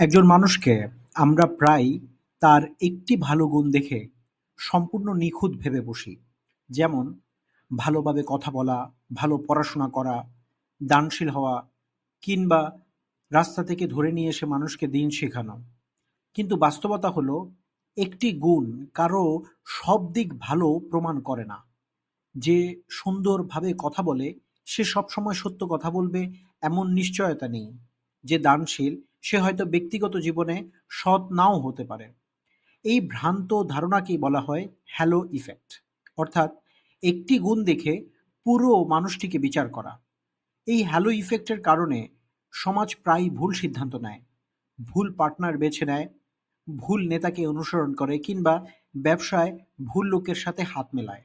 একজন মানুষকে আমরা প্রায়ই তার একটি ভালো গুণ দেখে সম্পূর্ণ নিখুঁত ভেবে বসি। যেমন ভালোভাবে কথা বলা, ভালো পড়াশোনা করা, দানশীল হওয়া কিংবা রাস্তা থেকে ধরে নিয়ে এসে মানুষকে দিন শেখানো। কিন্তু বাস্তবতা হলো একটি গুণ কারও সব দিক ভালো প্রমাণ করে না। যে সুন্দরভাবে কথা বলে সে সবসময় সত্য কথা বলবে এমন নিশ্চয়তা নেই। যে দানশীল সে হয়তো ব্যক্তিগত জীবনে সৎ নাও হতে পারে। এই ভ্রান্ত ধারণাকেই বলা হয় হ্যালো ইফেক্ট অর্থাৎ একটি গুণ দেখে পুরো মানুষটিকে বিচার করা। এই হ্যালো ইফেক্টের কারণে সমাজ প্রায়ই ভুল সিদ্ধান্ত নেয়, ভুল পার্টনার বেছে নেয়, ভুল নেতাকে অনুসরণ করে কিংবা ব্যবসায় ভুল লোকের সাথে হাত মেলায়।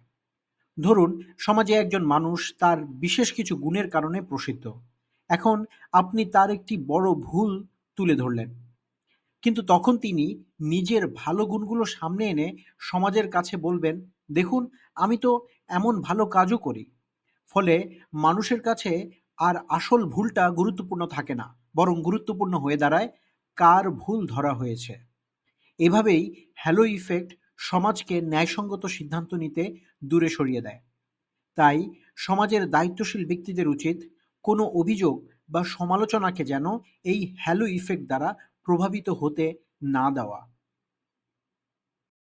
ধরুন সমাজে একজন মানুষ তার বিশেষ কিছু গুণের কারণে প্রসিদ্ধ। এখন আপনি তার একটি বড় ভুল তুলে ধরলেন। কিন্তু তখন তিনি নিজের ভালো গুণগুলো সামনে এনে সমাজের কাছে বলবেন, দেখুন আমি তো এমন ভালো কাজও করি। ফলে মানুষের কাছে আর আসল ভুলটা গুরুত্বপূর্ণ থাকে না, বরং গুরুত্বপূর্ণ হয়ে দাঁড়ায় কার ভুল ধরা হয়েছে। এভাবেই হ্যালো ইফেক্ট সমাজকে ন্যায়সঙ্গত সিদ্ধান্ত নিতে দূরে সরিয়ে দেয়। তাই সমাজের দায়িত্বশীল ব্যক্তিদের উচিত কোনো অভিযোগ বা সমালোচনাকে যেন এই হ্যালো ইফেক্ট দ্বারা প্রভাবিত হতে না দেওয়া।